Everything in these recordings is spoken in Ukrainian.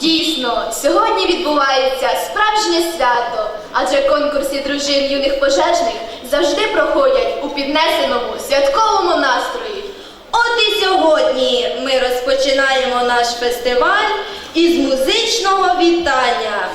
Дійсно, сьогодні відбувається справжнє свято, адже конкурси дружин юних пожежних завжди проходять у піднесеному святковому настрої. От і сьогодні ми розпочинаємо наш фестиваль із музичного вітання.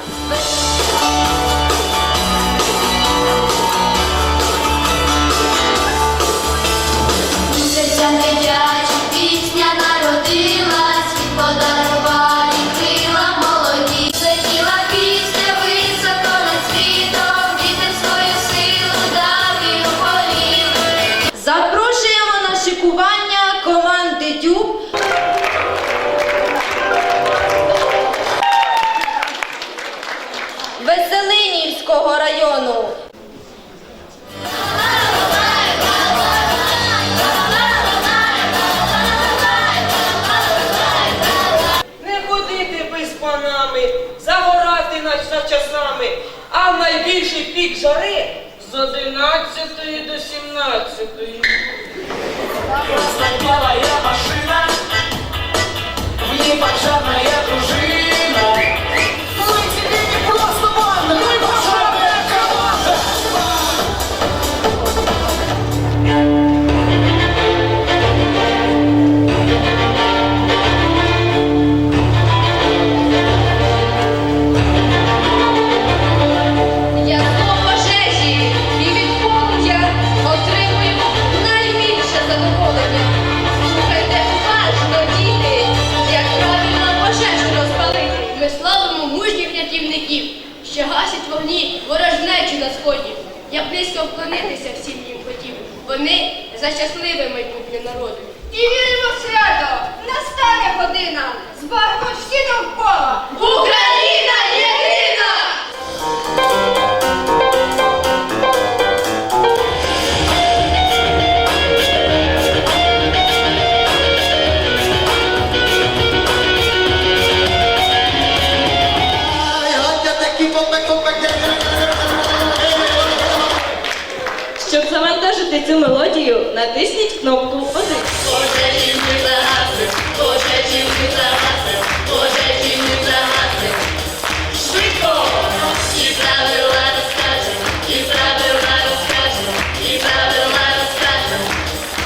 Найбільший пік жари з 11 до 17. Белая машина, в ней пожарная мужніх рятівників, що гасять вогні ворожнечі на сході. Я близько вклонитися всім їм хотів. Вони за щасливе майбутнє народу. І віримо свято! Завантажити цю мелодію, натисніть кнопку 1. Пожежі загасли, пожежі загасли, пожежі загасли. Швидко! І правила розкажем, і правила розкажем, і правила розкажем.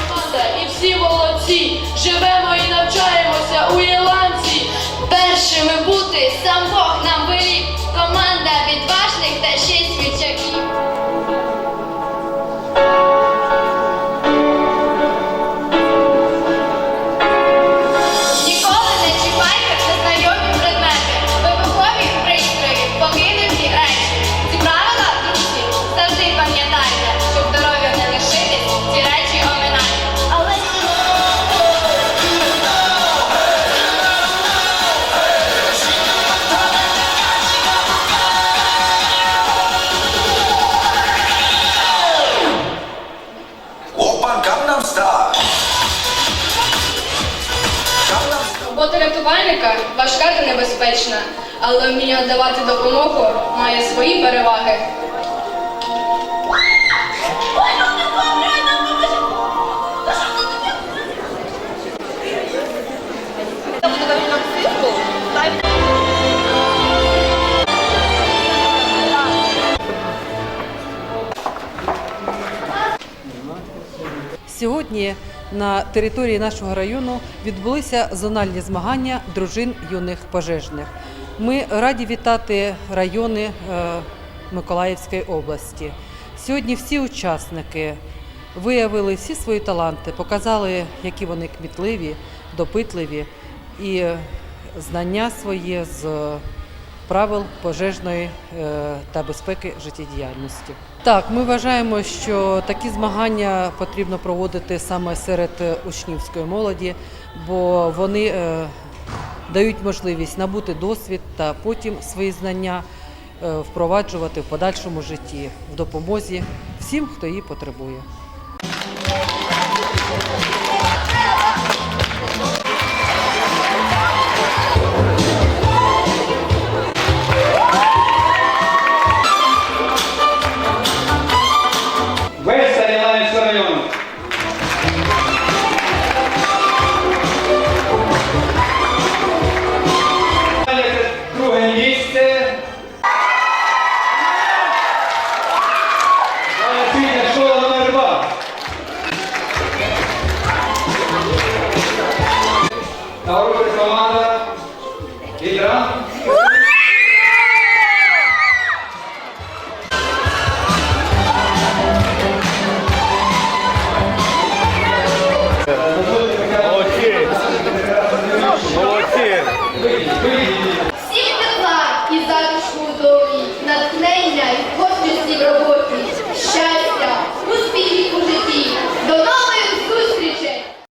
команда і всі молодці. Живемо і навчаємося у Єланці. Першими бути сам Бог нам велів. Команда відважних та рятувальника важка та небезпечна, але вміння давати допомогу має свої переваги. Сьогодні на території нашого району відбулися зональні змагання дружин юних пожежних. Ми раді вітати райони е, Миколаївської області. Сьогодні всі учасники виявили всі свої таланти, показали, які вони кмітливі, допитливі і знання свої з правил пожежної е, та безпеки життєдіяльності. Так, ми вважаємо, що такі змагання потрібно проводити саме серед е, учнівської молоді, бо вони е, дають можливість набути досвід та потім свої знання впроваджувати в подальшому житті в допомозі всім, хто її потребує. Tauro de Somada, Vibra.